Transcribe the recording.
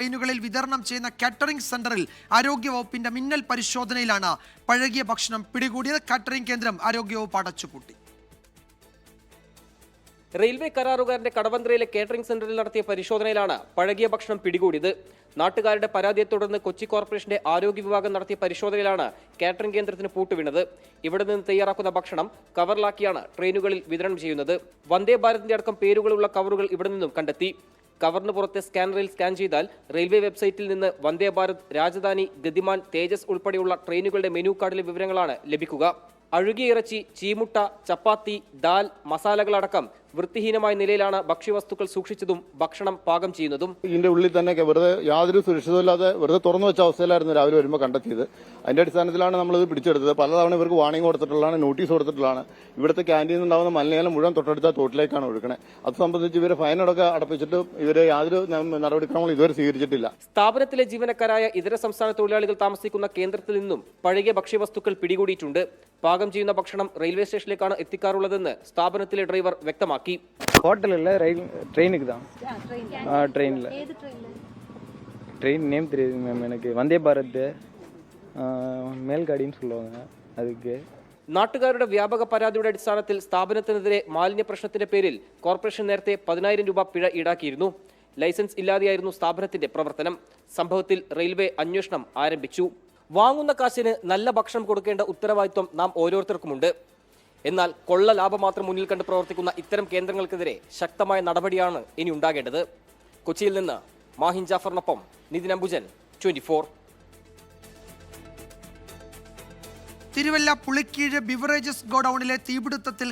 ട്രെയിനുകളിൽ വിതരണം ചെയ്യുന്ന കാറ്ററിംഗ് സെന്ററിൽ ആരോഗ്യവകുപ്പിന്റെ മിന്നൽ പരിശോധനയിലാണ് പഴകിയ ഭക്ഷണം പിടികൂടിയത്. കാറ്ററിംഗ് കേന്ദ്രം ആരോഗ്യവകുപ്പ് അടച്ചുപൂട്ടി. റെയിൽവേ കരാറുകാരന്റെ കടവന്ത്രയിലെ കാറ്ററിംഗ് സെന്ററിൽ നടത്തിയ പരിശോധനയിലാണ് പഴകിയ ഭക്ഷണം പിടികൂടിയത്. നാട്ടുകാരുടെ പരാതിയെ തുടർന്ന് കൊച്ചി കോർപ്പറേഷന്റെ ആരോഗ്യ വിഭാഗം നടത്തിയ പരിശോധനയിലാണ് കാറ്ററിംഗ് കേന്ദ്രത്തിന് പൂട്ടുവീണത്. ഇവിടെ നിന്ന് തയ്യാറാക്കുന്ന ഭക്ഷണം കവറിലാക്കിയാണ് ട്രെയിനുകളിൽ വിതരണം ചെയ്യുന്നത്. വന്ദേ ഭാരതിന്റെ അടക്കം പേരുകളുള്ള കവറുകൾ ഇവിടെ നിന്നും കണ്ടെത്തി. കവറിന് പുറത്തെ സ്കാനറിൽ സ്കാൻ ചെയ്താൽ റെയിൽവേ വെബ്സൈറ്റിൽ നിന്ന് വന്ദേ ഭാരത് രാജധാനി ഗതിമാൻ തേജസ് ഉൾപ്പെടെയുള്ള ട്രെയിനുകളുടെ മെനു കാർഡിലെ വിവരങ്ങളാണ് ലഭിക്കുക. അഴുകിയിറച്ചി ചീമുട്ട ചപ്പാത്തി ദാൽ മസാലകളടക്കം വൃത്തിഹീനമായ നിലയിലാണ് ഭക്ഷ്യവസ്തുക്കൾ സൂക്ഷിച്ചതും ഭക്ഷണം പാകം ചെയ്യുന്നതും. ഇതിന്റെ ഉള്ളിൽ തന്നെ വെറുതെ യാതൊരു സുരക്ഷിതമില്ലാതെ വെറുതെ തുറന്നു വെച്ച അവസ്ഥയിലായിരുന്നു രാവിലെ വരുമ്പോൾ കണ്ടെത്തിയത്. അതിന്റെ അടിസ്ഥാനത്തിലാണ് നമ്മൾ ഇത് പിടിച്ചെടുത്തത്. പലതവണ ഇവർക്ക് വാണിംഗ് കൊടുത്തിട്ടുള്ളതാണ് നോട്ടീസ് കൊടുത്തിട്ടുള്ളതാണ്. ഇവിടുത്തെ ക്യാന്റീനിൽ ഉണ്ടാകുന്ന മലിനജലം മുഴുവൻ തൊട്ടടുത്ത തോട്ടിലേക്കാണ് ഒഴുക്കണേ. അത് സംബന്ധിച്ച് ഇവരെ ഫൈനടക്കം അടപ്പിച്ചിട്ട് ഇവരെ യാതൊരു നടപടിക്രമങ്ങളും ഇതുവരെ സ്വീകരിച്ചിട്ടില്ല. സ്ഥാപനത്തിലെ ജീവനക്കാരായ ഇതര സംസ്ഥാന തൊഴിലാളികൾ താമസിക്കുന്ന കേന്ദ്രത്തിൽ നിന്നും പഴകിയ ഭക്ഷ്യവസ്തുക്കൾ പിടികൂടിയിട്ടുണ്ട്. പാകം ചെയ്യുന്ന ഭക്ഷണം റെയിൽവേ സ്റ്റേഷനിലേക്കാണ് എത്തിക്കാറുള്ളതെന്ന് സ്ഥാപനത്തിലെ ഡ്രൈവർ വ്യക്തമാക്കി. ஹோட்டல் இல்லை ரயில் ட்ரெயினுக்கு தான் ஆ ட்ரெயினில் ഏത് ട്രെയിനിൽ ட்ரெயின் நேம் தெரியுது மேம் எனக்கு வந்தே பாரத் ஆ, மேல்காடின்னு சொல்லுவாங்க அதுக்கு നാട്ടുകാരുടെ വ്യാപക പരാതിയുടെ അടിസ്ഥാനത്തിൽ സ്ഥാപനത്തിനെതിരെ മാലിന്യ പ്രശ്നത്തിന്റെ പേരിൽ കോർപ്പറേഷൻ നേരത്തെ പതിനായിരം രൂപ പിഴ ഈടാക്കിയിരുന്നു ലൈസൻസ് ഇല്ലാതെയായിരുന്നു സ്ഥാപനത്തിന്റെ പ്രവർത്തനം സംഭവത്തിൽ റെയിൽവേ അന്വേഷണം ആരംഭിച്ചു വാങ്ങുന്ന കാശിന് നല്ല ഭക്ഷണം കൊടുക്കേണ്ട ഉത്തരവാദിത്വം നാം ഓരോരുത്തർക്കുമുണ്ട് എന്നാൽ കൊള്ള ലാഭം മാത്രം മുന്നിൽ കണ്ട് പ്രവർത്തിക്കുന്ന ഇത്തരം കേന്ദ്രങ്ങൾക്കെതിരെ ശക്തമായ നടപടിയാണ് ഇനി ഉണ്ടാകേണ്ടത്. കൊച്ചിയിൽ നിന്ന് Mahin ജാഫറിനൊപ്പം Nithin Ambujan twenty four. Thiruvalla Pulikeezh beverages ഗോഡൌണിലെ തീപിടുത്തത്തിൽ